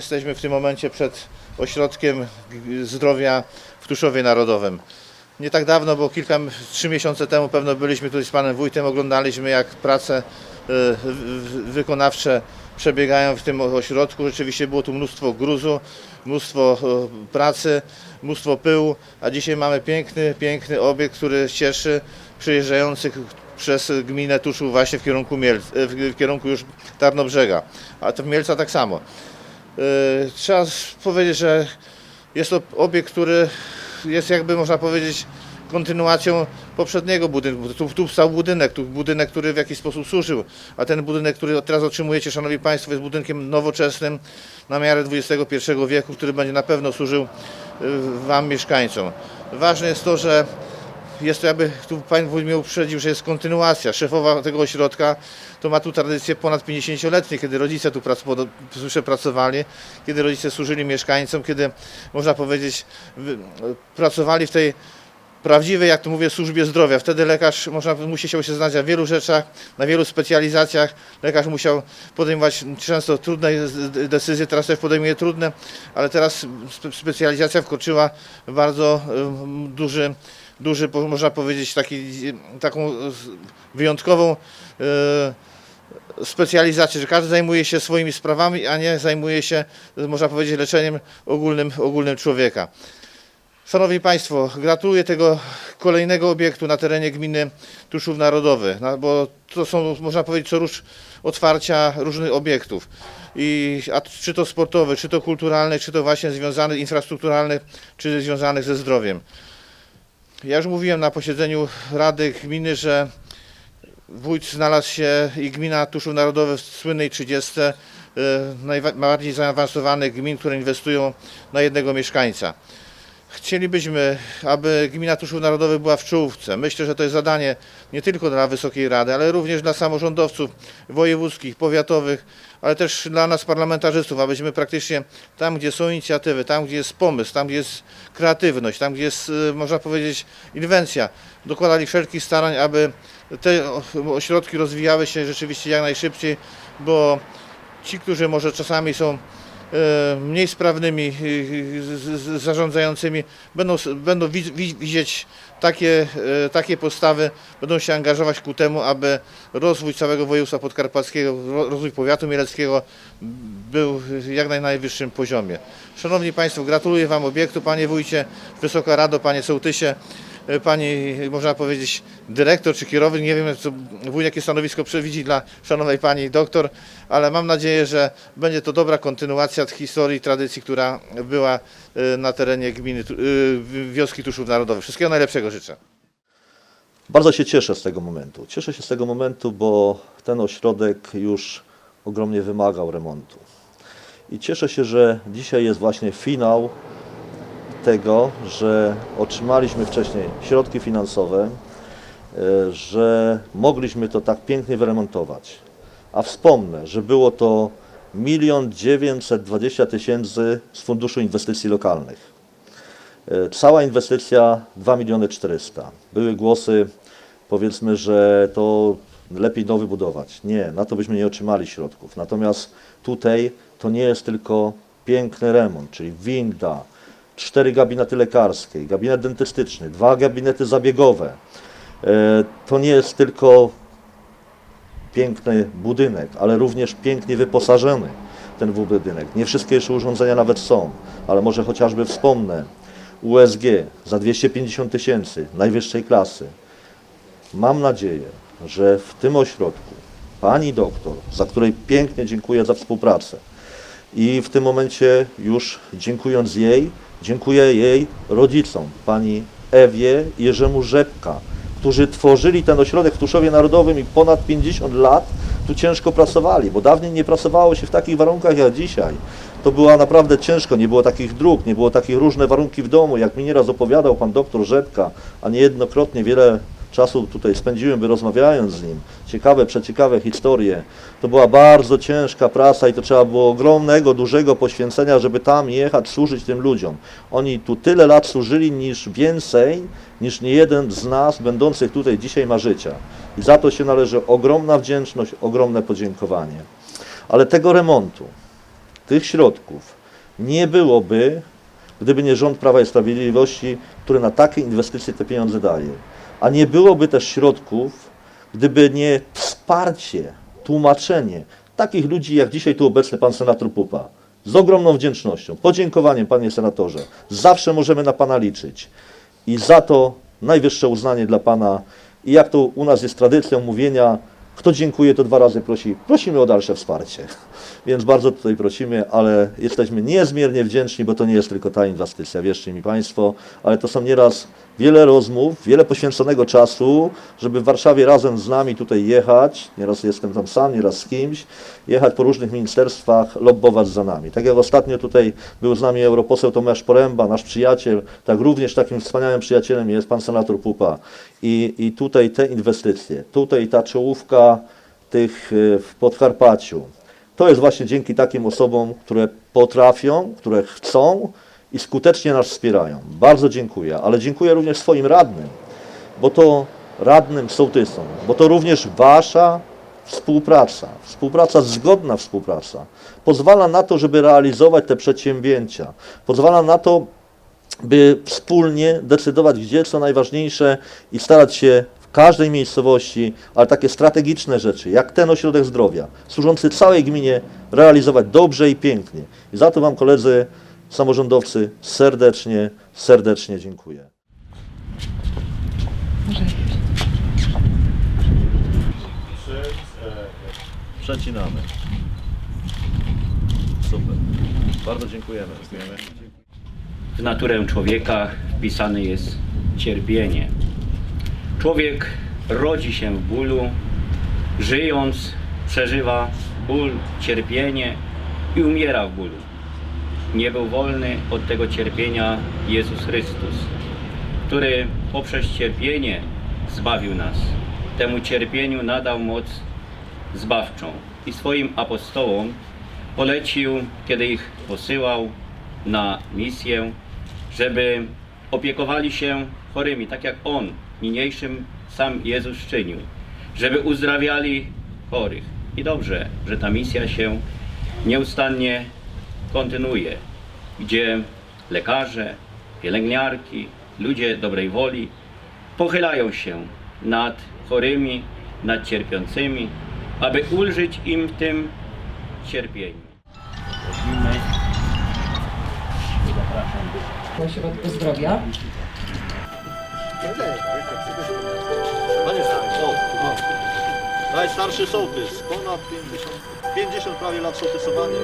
jesteśmy w tym momencie przed ośrodkiem zdrowia w Tuszowie Narodowym. Nie tak dawno, bo kilka, trzy miesiące temu pewno byliśmy tutaj z panem wójtem, oglądaliśmy jak prace e, wy- wy- wykonawcze przebiegają w tym ośrodku. Rzeczywiście było tu mnóstwo gruzu, mnóstwo e, pracy, mnóstwo pyłu, a dzisiaj mamy piękny, piękny obiekt, który cieszy przyjeżdżających przez gminę Tuszów właśnie w kierunku, Miel, w, w kierunku już Tarnobrzega, a to w Mielca tak samo. E, Trzeba powiedzieć, że jest to obiekt, który jest jakby można powiedzieć kontynuacją poprzedniego budynku. Tu, tu stał budynek, tu budynek, który w jakiś sposób służył, a ten budynek, który teraz otrzymujecie, Szanowni Państwo, jest budynkiem nowoczesnym na miarę XXI wieku, który będzie na pewno służył y, Wam mieszkańcom. Ważne jest to, że jest to jakby, tu Pan Wójt mnie uprzedził, że jest kontynuacja. Szefowa tego ośrodka to ma tu tradycję ponad 50-letnie, kiedy rodzice tu pracowali, kiedy rodzice służyli mieszkańcom, kiedy można powiedzieć pracowali w tej prawdziwej, jak to mówię, służbie zdrowia. Wtedy lekarz można, musiał się znać na wielu rzeczach, na wielu specjalizacjach. Lekarz musiał podejmować często trudne decyzje, teraz też podejmuje trudne, ale teraz spe- specjalizacja wkroczyła w bardzo duży, duży, można powiedzieć, taki, taką e, wyjątkową e, specjalizację, że każdy zajmuje się swoimi sprawami, a nie zajmuje się, można powiedzieć, leczeniem ogólnym, ogólnym człowieka. Szanowni Państwo, gratuluję tego kolejnego obiektu na terenie gminy Tuszów Narodowy, bo to są, można powiedzieć, co róż otwarcia różnych obiektów. I, a czy to sportowych, czy to kulturalnych, czy to właśnie związanych, infrastrukturalnych, czy związanych ze zdrowiem. Ja już mówiłem na posiedzeniu Rady Gminy, że wójt znalazł się i gmina Tuszów Narodowy w słynnej 30 e, najbardziej zaawansowanych gmin, które inwestują na jednego mieszkańca. Chcielibyśmy, aby gmina Tuszów Narodowy była w czołówce. Myślę, że to jest zadanie nie tylko dla Wysokiej Rady, ale również dla samorządowców wojewódzkich, powiatowych, ale też dla nas parlamentarzystów, abyśmy praktycznie tam, gdzie są inicjatywy, tam, gdzie jest pomysł, tam, gdzie jest kreatywność, tam, gdzie jest, y, można powiedzieć, inwencja, dokładali wszelkich starań, aby te ośrodki rozwijały się rzeczywiście jak najszybciej, bo ci, którzy może czasami są mniej sprawnymi e, zarządzającymi. Będą, będą wi- wi- widzieć takie, e, takie postawy, będą się angażować ku temu, aby rozwój całego województwa podkarpackiego, ro- rozwój powiatu mieleckiego był jak na najwyższym poziomie. Szanowni Państwo, gratuluję Wam obiektu, Panie Wójcie, Wysoka Rado, Panie Sołtysie, e, Pani, można powiedzieć, dyrektor czy kierownik, nie wiem, co wójt jakie stanowisko przewidzi dla szanownej Pani doktor, ale mam nadzieję, że będzie to dobra kontynuacja historii tradycji, która była e, na terenie gminy, e, wioski Tuszów Narodowych. Wszystkiego najlepszego życzę. Bardzo się cieszę z tego momentu. Cieszę się z tego momentu, bo ten ośrodek już ogromnie wymagał remontu. I cieszę się, że dzisiaj jest właśnie finał tego, że otrzymaliśmy wcześniej środki finansowe, e, że mogliśmy to tak pięknie wyremontować. A wspomnę, że było to 1 920 tysięcy z Funduszu Inwestycji Lokalnych. E, Cała inwestycja 2 miliony 400. Były głosy, powiedzmy, że to lepiej nowy budować. Nie, na to byśmy nie otrzymali środków. Natomiast tutaj to nie jest tylko piękny remont, czyli winda, cztery gabinety lekarskie, gabinet dentystyczny, dwa gabinety zabiegowe. E, To nie jest tylko piękny budynek, ale również pięknie wyposażony ten budynek. Nie wszystkie jeszcze urządzenia nawet są, ale może chociażby wspomnę. USG za 250 tysięcy, najwyższej klasy. Mam nadzieję, że w tym ośrodku pani doktor, za której pięknie dziękuję za współpracę i w tym momencie już dziękując jej, dziękuję jej rodzicom, pani Ewie i Jerzemu Rzepka, którzy tworzyli ten ośrodek w Tuszowie Narodowym i ponad 50 lat tu ciężko pracowali, bo dawniej nie pracowało się w takich warunkach jak dzisiaj. To była naprawdę ciężko, nie było takich dróg, nie było takich różne warunki w domu, jak mi nieraz opowiadał pan doktor Rzepka, a niejednokrotnie wiele czasu tutaj spędziłem, by rozmawiając z nim. Ciekawe, przeciekawe historie. To była bardzo ciężka praca i to trzeba było ogromnego, dużego poświęcenia, żeby tam jechać, służyć tym ludziom. Oni tu tyle lat służyli niż więcej, niż nie jeden z nas, będących tutaj dzisiaj ma życia. I za to się należy ogromna wdzięczność, ogromne podziękowanie. Ale tego remontu, tych środków nie byłoby, gdyby nie rząd Prawa i Sprawiedliwości, który na takie inwestycje te pieniądze daje. A nie byłoby też środków, gdyby nie wsparcie, tłumaczenie takich ludzi jak dzisiaj tu obecny pan senator Pupa. Z ogromną wdzięcznością, podziękowaniem panie senatorze. Zawsze możemy na pana liczyć. I za to najwyższe uznanie dla pana. I jak to u nas jest tradycją mówienia, kto dziękuje, to dwa razy prosi. Prosimy o dalsze wsparcie. Więc bardzo tutaj prosimy, ale jesteśmy niezmiernie wdzięczni, bo to nie jest tylko ta inwestycja, wierzcie mi Państwo, ale to są nieraz wiele rozmów, wiele poświęconego czasu, żeby w Warszawie razem z nami tutaj jechać, nieraz jestem tam sam, nieraz z kimś, jechać po różnych ministerstwach, lobbować za nami. Tak jak ostatnio tutaj był z nami europoseł Tomasz Poręba, nasz przyjaciel, tak również takim wspaniałym przyjacielem jest pan senator Pupa. I, i tutaj te inwestycje, tutaj ta czołówka tych y, w Podkarpaciu, to jest właśnie dzięki takim osobom, które potrafią, które chcą i skutecznie nas wspierają. Bardzo dziękuję, ale dziękuję również swoim radnym, bo to radnym sołtysom, bo to również wasza współpraca, współpraca, zgodna współpraca, pozwala na to, żeby realizować te przedsięwzięcia, pozwala na to, by wspólnie decydować, gdzie co najważniejsze i starać się każdej miejscowości, ale takie strategiczne rzeczy, jak ten ośrodek zdrowia, służący całej gminie, realizować dobrze i pięknie. I za to Wam, koledzy samorządowcy, serdecznie, serdecznie dziękuję. Przecinamy. Super. Bardzo dziękujemy. W naturę człowieka wpisane jest cierpienie. Człowiek rodzi się w bólu, żyjąc przeżywa ból, cierpienie i umiera w bólu. Nie był wolny od tego cierpienia Jezus Chrystus, który poprzez cierpienie zbawił nas. Temu cierpieniu nadał moc zbawczą i swoim apostołom polecił, kiedy ich posyłał na misję, żeby opiekowali się chorymi, tak jak On niniejszym sam Jezus czynił, żeby uzdrawiali chorych. I dobrze, że ta misja się nieustannie kontynuuje, gdzie lekarze, pielęgniarki, ludzie dobrej woli pochylają się nad chorymi, nad cierpiącymi, aby ulżyć im w tym cierpieniu. Ośrodku Zdrowia. Panie sołtys, najstarszy sołtys, ponad 50, 50 prawie lat sołtysowania.